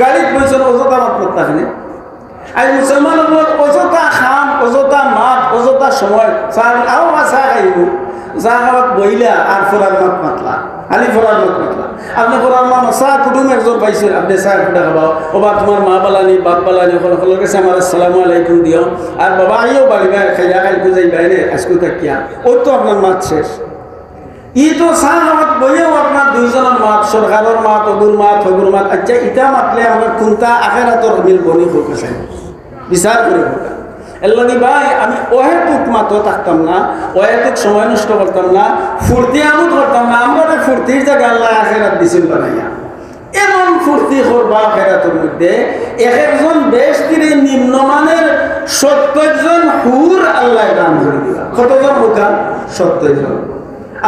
গাড়িত বলছেন, অযথা মাত করতে হবে আজ মুসলমান অযথা খাম, অযথা মাত অযথা সময়, চাহ আও চাহ খাইব। চাহ খাওয়াত বহিলা আর ফোরার মাত মাতলা, খালি ফোরার মাত মাতলা। আপনি ফোরার মা চাহ কুটুম একজন পাইছেন আপনি চাহ কুটা খাবাও ওবা তোমার মা বালানি, বাপ বালানি, সকল কাছে আমার আসসালামু আলাইকুম দিও আর বাবা, আইও বাড়িবা খাইয়া খাইতে যাই বাইরে আজকে থাকিয়া ওই তো আপনার মাত শেষ। ই তো চাহ খাওয়াত বইয়েও আপনার দুইজনের মাত সরকারের মাত অগুর মাত হগুর মাত আচ্ছা ইটা মাতলে আমার কোনটা আখেরাতর মিল বনি হোক আছে বিচার করে এর ভাই, আমি অহেতুক মাত্র থাকতাম না, অহেতুক সময় নষ্ট করতাম না ফুর্তি আমোদ করতাম না আমরা ফুর্তির জায়গা আল্লাহ আখেরাত দিছিল বানাইয়া এমন ফুর্তি করবা আখেরাতের মধ্যে এক একজন বেশটিরে নিম্নমানের সত্তর হুর আল্লাহ দান করে দিবা। কতজন হুকান সত্তর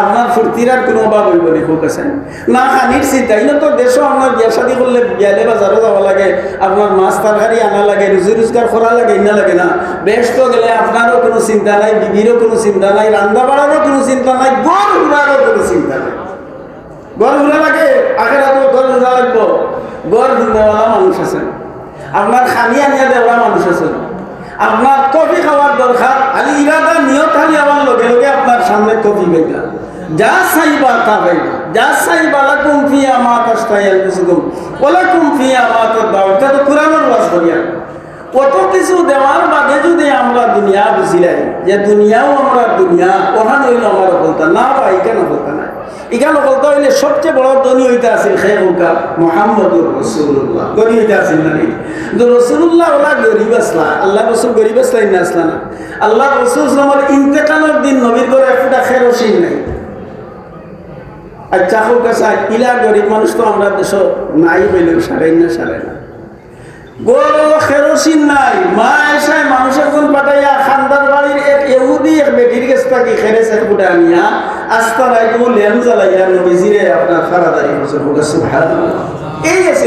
আপনার ফুর্তির আর কোনো অভাব হইব নি হোক আছে। না খানির চিন্তা ইনো তো দেশও আপনার বিয়া শাদি করলে বিয়ালে বাজারও যাব লাগে, আপনার মাছ তরকারি আনা লাগে রুজি রোজগার করা লাগে, ইনা লাগে না। ব্যস্ত গেলে আপনারও কোনো চিন্তা নাই, বিবিরও কোনো চিন্তা নাই রান্না বাড়ারও কোনো চিন্তা নাই, গড় ঘুরারও কোনো চিন্তা নাই। গড় ঘুরা লাগে আগের তো গড় ঘুরা লাগবো। গড় ঘুরনেওয়ালা মানুষ আছে। আপনার খানি আনিয়া দেওয়া মানুষ আছে। আপনার কফি খাওয়ার দরকার খালি ইরাদা নিয়ত খালি আমার লগে লগে আপনার সামনে কফি বেগা যা চাইবা তা পাইবা যা চাইবা লাকুম ফিয়া মা তাস্তাই আলকুসুকুম ওলাকুম ফিয়া মা তাদাও এটা তো কোরআনের ওয়াজ করিয়া। কত কিছু দেওয়ার বাদে যদি আমরা দুনিয়া বুঝিলাই যে দুনিয়াও আমরা দুনিয়া ওখান হইল আমার বলতা না বা এখানে বলতা না এখানে বলতে হইলে সবচেয়ে বড় ধনী হইতে আছে খে হোকা মোহাম্মদুর রসুল্লাহ গরিব হইতে আছেন নি কিন্তু রসুল্লাহ ওলা গরিব আসলা, আল্লাহ রসুল গরিব আসলাই না আসলা না। আল্লাহ রসুল আমার ইন্তেকালের দিন নবীর করে একটা খেরসিন নাই। আচ্ছা চাকু কাছা ইলা গরিব মানুষ তো আমরা দেশ নাই হইলেও সারাই না সারাই না। গরু খেরোসিন নাই। মা এসায় মানুষ একজন পাঠাইয়া খান্দার বাড়ির এক এহুদি এক বেটির কাছ থাকি খেরে সে ফুটে আনিয়া আস্তা কোনো লেম জ্বালাইয়া নবীজিরে আপনার ফারাদারি করছে। এই আছে